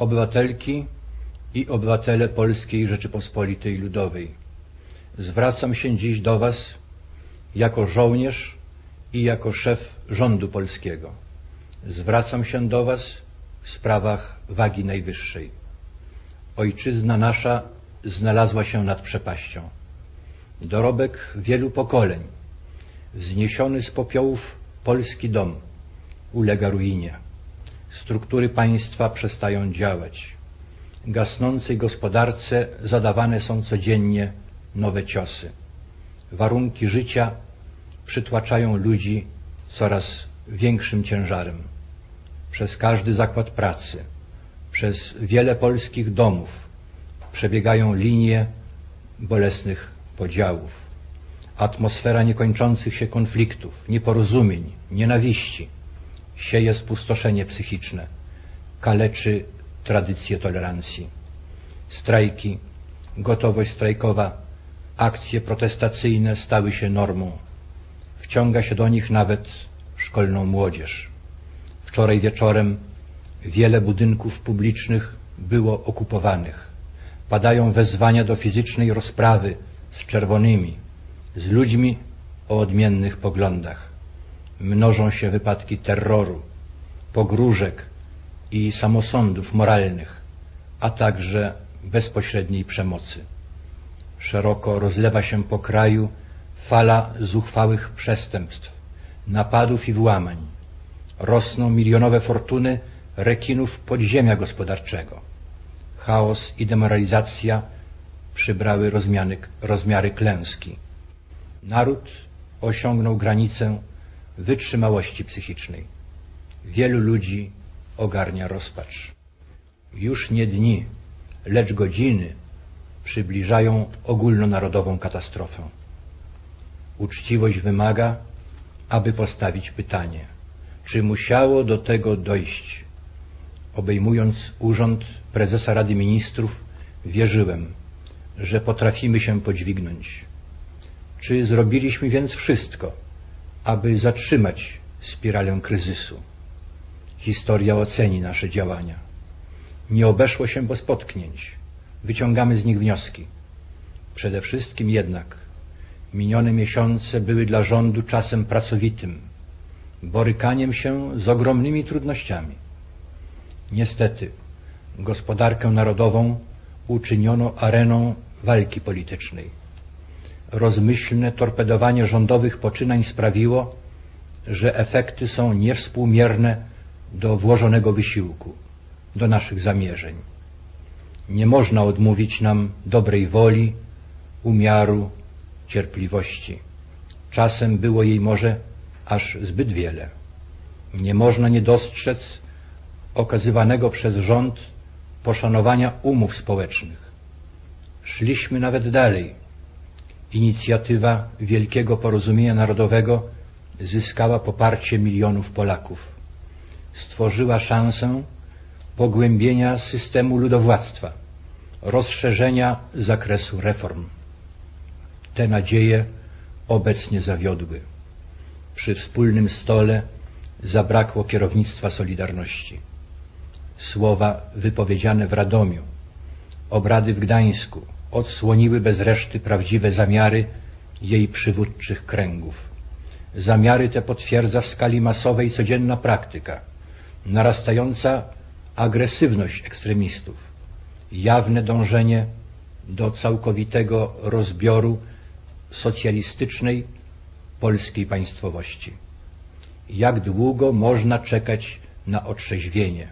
obywatelki i obywatele Polskiej Rzeczypospolitej Ludowej. Zwracam się dziś do Was jako żołnierz i jako szef rządu polskiego. Zwracam się do Was w sprawach wagi najwyższej. Ojczyzna nasza znalazła się nad przepaścią. Dorobek wielu pokoleń, wzniesiony z popiołów polski dom ulega ruinie. Struktury państwa przestają działać. Gasnącej gospodarce zadawane są codziennie nowe ciosy. Warunki życia przytłaczają ludzi coraz większym ciężarem. Przez każdy zakład pracy, przez wiele polskich domów przebiegają linie bolesnych podziałów. Atmosfera niekończących się konfliktów, nieporozumień, nienawiści sieje spustoszenie psychiczne, kaleczy tradycję tolerancji. Strajki, gotowość strajkowa, akcje protestacyjne stały się normą. Wciąga się do nich nawet szkolną młodzież. Wczoraj wieczorem wiele budynków publicznych było okupowanych. Padają wezwania do fizycznej rozprawy z czerwonymi, z ludźmi o odmiennych poglądach. Mnożą się wypadki terroru, pogróżek i samosądów moralnych, a także bezpośredniej przemocy. Szeroko rozlewa się po kraju fala zuchwałych przestępstw, napadów i włamań. Rosną milionowe fortuny rekinów podziemia gospodarczego. Chaos i demoralizacja przybrały rozmiary klęski. Naród osiągnął granicę wytrzymałości psychicznej. Wielu ludzi ogarnia rozpacz. Już nie dni, lecz godziny przybliżają ogólnonarodową katastrofę. Uczciwość wymaga, aby postawić pytanie, czy musiało do tego dojść. Obejmując urząd prezesa Rady Ministrów, wierzyłem, że potrafimy się podźwignąć. Czy zrobiliśmy więc wszystko, aby zatrzymać spiralę kryzysu? Historia oceni nasze działania. Nie obeszło się bez potknięć. Wyciągamy z nich wnioski. Przede wszystkim jednak minione miesiące były dla rządu czasem pracowitym, borykaniem się z ogromnymi trudnościami. Niestety, gospodarkę narodową uczyniono areną walki politycznej. Rozmyślne torpedowanie rządowych poczynań sprawiło, że efekty są niewspółmierne do włożonego wysiłku, do naszych zamierzeń. Nie można odmówić nam dobrej woli, umiaru, cierpliwości. Czasem było jej może aż zbyt wiele. Nie można nie dostrzec okazywanego przez rząd poszanowania umów społecznych. Szliśmy nawet dalej. Inicjatywa Wielkiego Porozumienia Narodowego zyskała poparcie milionów Polaków. Stworzyła szansę pogłębienia systemu ludowładztwa, rozszerzenia zakresu reform. Te nadzieje obecnie zawiodły. Przy wspólnym stole zabrakło kierownictwa Solidarności. Słowa wypowiedziane w Radomiu, obrady w Gdańsku odsłoniły bez reszty prawdziwe zamiary jej przywódczych kręgów. Zamiary te potwierdza w skali masowej codzienna praktyka, narastająca agresywność ekstremistów, jawne dążenie do całkowitego rozbioru socjalistycznej polskiej państwowości. Jak długo można czekać na otrzeźwienie?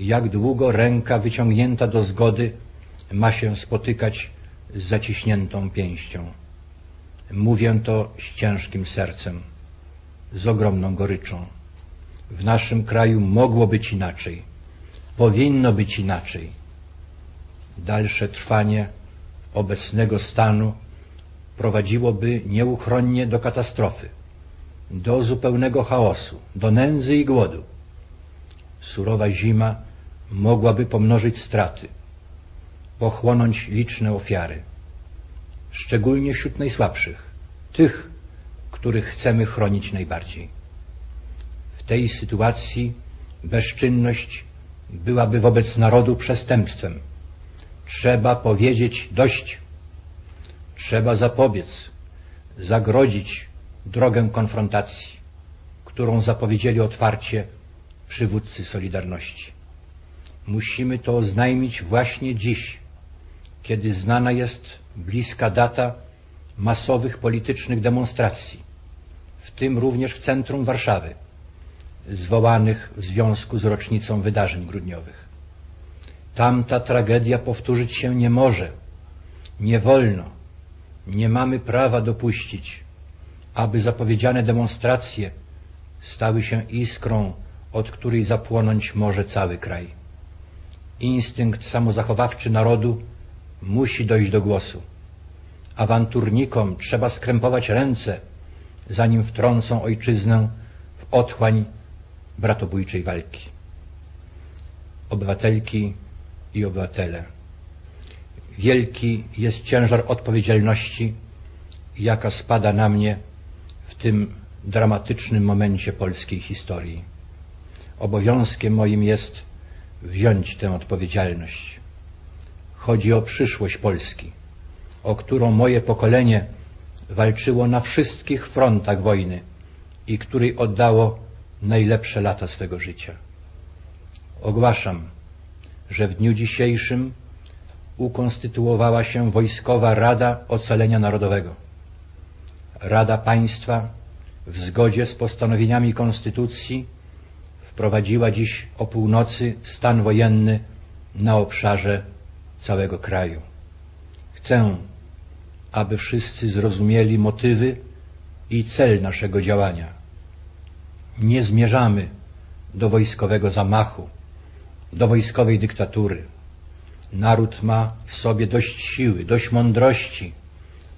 Jak długo ręka wyciągnięta do zgody ma się spotykać z zaciśniętą pięścią? Mówię to z ciężkim sercem, z ogromną goryczą. W naszym kraju mogło być inaczej. Powinno być inaczej. Dalsze trwanie obecnego stanu prowadziłoby nieuchronnie do katastrofy, do zupełnego chaosu, do nędzy i głodu. Surowa zima mogłaby pomnożyć straty, pochłonąć liczne ofiary, szczególnie wśród najsłabszych, tych, których chcemy chronić najbardziej. W tej sytuacji bezczynność byłaby wobec narodu przestępstwem. Trzeba powiedzieć dość. Trzeba zapobiec, zagrodzić drogę konfrontacji, którą zapowiedzieli otwarcie przywódcy Solidarności. Musimy to oznajmić właśnie dziś, kiedy znana jest bliska data masowych politycznych demonstracji, w tym również w centrum Warszawy, zwołanych w związku z rocznicą wydarzeń grudniowych. Tamta tragedia powtórzyć się nie może, nie wolno, nie mamy prawa dopuścić, aby zapowiedziane demonstracje stały się iskrą, od której zapłonąć może cały kraj. Instynkt samozachowawczy narodu musi dojść do głosu. Awanturnikom trzeba skrępować ręce, zanim wtrącą ojczyznę w otchłań bratobójczej walki. Obywatelki i obywatele, wielki jest ciężar odpowiedzialności, jaka spada na mnie w tym dramatycznym momencie polskiej historii. Obowiązkiem moim jest wziąć tę odpowiedzialność. Chodzi o przyszłość Polski, o którą moje pokolenie walczyło na wszystkich frontach wojny i której oddało najlepsze lata swego życia. Ogłaszam, że w dniu dzisiejszym ukonstytuowała się Wojskowa Rada Ocalenia Narodowego. Rada Państwa w zgodzie z postanowieniami Konstytucji wprowadziła dziś o północy stan wojenny na obszarze całego kraju. Chcę, aby wszyscy zrozumieli motywy i cel naszego działania. Nie zmierzamy do wojskowego zamachu, do wojskowej dyktatury. Naród ma w sobie dość siły, dość mądrości,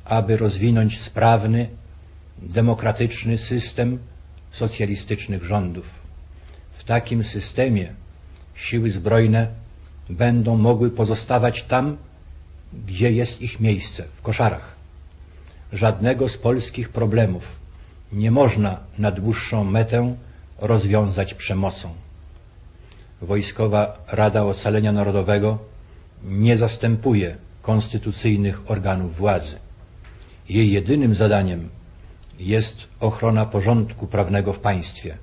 aby rozwinąć sprawny, demokratyczny system socjalistycznych rządów. W takim systemie siły zbrojne będą mogły pozostawać tam, gdzie jest ich miejsce, w koszarach. Żadnego z polskich problemów nie można na dłuższą metę rozwiązać przemocą. Wojskowa Rada Ocalenia Narodowego nie zastępuje konstytucyjnych organów władzy. Jej jedynym zadaniem jest ochrona porządku prawnego w państwie,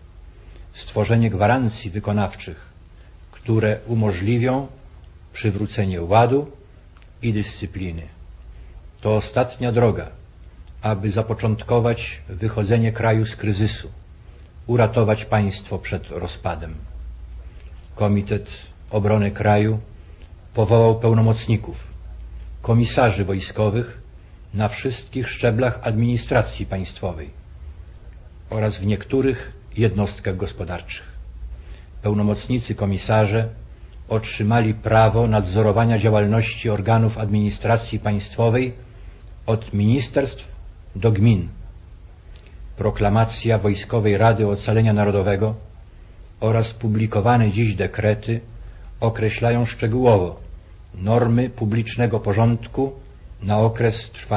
stworzenie gwarancji wykonawczych, które umożliwią przywrócenie ładu i dyscypliny. To ostatnia droga, aby zapoczątkować wychodzenie kraju z kryzysu, uratować państwo przed rozpadem. Komitet Obrony Kraju powołał pełnomocników, komisarzy wojskowych na wszystkich szczeblach administracji państwowej oraz w niektórych jednostkach gospodarczych. Pełnomocnicy komisarze otrzymali prawo nadzorowania działalności organów administracji państwowej od ministerstw do gmin. Proklamacja Wojskowej Rady Ocalenia Narodowego oraz publikowane dziś dekrety określają szczegółowo normy publicznego porządku na okres trwania